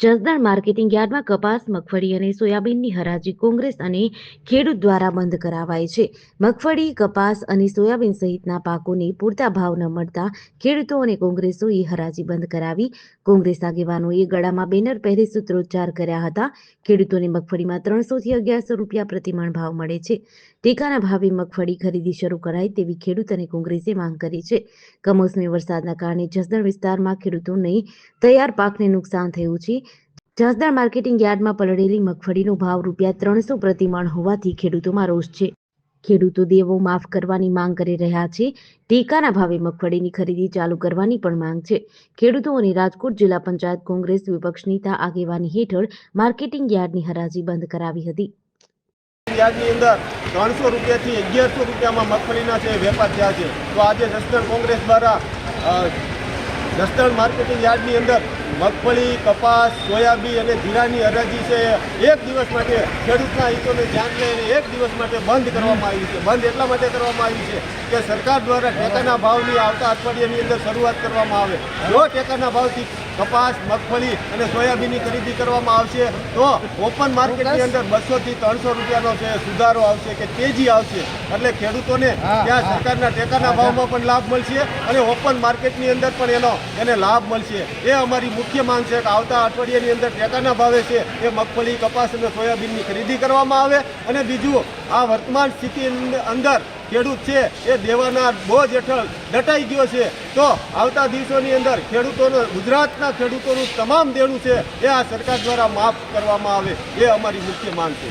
Jasdan marketing યાર્ડમાં કપાસ, મગફળી અને સોયાબીનની હરાજી કોંગ્રેસ અને ખેડૂત દ્વારા બંધ કરાવાય છે. મગફળી, કપાસ અને સોયાબીન સહિતના પાકોને પૂરતા ભાવ ન મળતા ખેડૂતો અને કોંગ્રેસોએ હરાજી બંધ કરાવી. કોંગ્રેસ આગેવાનોએ ગળામાં બેનર પહેરી સૂત્રોચ્ચાર કર્યા હતા. ખેડૂતોને મગફળીમાં ત્રણસોથી અગિયારસો રૂપિયા પ્રતિમણ ભાવ મળે છે. ટેકાના ભાવે મગફળી ખરીદી શરૂ કરાય તેવી ખેડૂત અને કોંગ્રેસે માંગ કરી છે. કમોસમી વરસાદના કારણે જસદણ વિસ્તારમાં ખેડૂતોને તૈયાર પાકને નુકસાન થયું છે. જસદણ માર્કેટિંગ યાર્ડમાં પલળેલી મગફળીનો ભાવ રૂપિયા ત્રણસો પ્રતિમણ હોવાથી ખેડૂતોમાં રોષ છે. ખેડૂતો દેવો માફ કરવાની માંગ કરી રહ્યા છે. ટેકાના ભાવે મગફળીની ખરીદી ચાલુ કરવાની પણ માંગ છે. ખેડૂતો અને રાજકોટ જિલ્લા પંચાયત કોંગ્રેસ વિપક્ષ નેતા આગેવાની હેઠળ માર્કેટિંગ યાર્ડની હરાજી બંધ કરાવી હતી. યાર્ડની અંદર ત્રણસો રૂપિયાથી અગિયારસો રૂપિયામાં મગફળીના છે વેપાર થયા છે, તો આજે જસદણ કોંગ્રેસ દ્વારા જસદણ માર્કેટિંગ યાર્ડની અંદર મગફળી કપાસ સોયાબીન અને જીરાની હરાજી છે. એક દિવસ માટે ખેડૂતના હિતોને ધ્યાન લઈને એક દિવસ માટે બંધ કરવામાં આવી છે. બંધ એટલા માટે કરવામાં આવી છે કે સરકાર દ્વારા ટેકાના ભાવની આવતા અઠવાડિયાની અંદર શરૂઆત કરવામાં આવે. જો ટેકાના ભાવથી કપાસ મગફળી અને સોયાબીનની ખરીદી કરવામાં આવશે તો ઓપન માર્કેટની અંદર બસોથી ત્રણસો રૂપિયાનો છે સુધારો આવશે કે તેજી આવશે. એટલે ખેડૂતોને ત્યાં સરકારના ટેકાના ભાવમાં પણ લાભ મળશે અને ઓપન માર્કેટની અંદર પણ એનો એને લાભ મળશે. એ અમારી મુખ્ય માંગ છે કે આવતા અઠવાડિયાની અંદર ટેકાના ભાવે છે એ મગફળી, કપાસ અને સોયાબીનની ખરીદી કરવામાં આવે. અને બીજું, આ વર્તમાન સ્થિતિ અંદર ખેડૂત છે, એ દેવાના બોજ હેઠળ દટાઈ ગયો છે. તો આવતા દિવસોની અંદર ખેડૂતોનો, ગુજરાતના ખેડૂતોનું તમામ દેણું છે, એ આ સરકાર દ્વારા માફ કરવામાં આવે. એ અમારી મુખ્ય માંગ છે.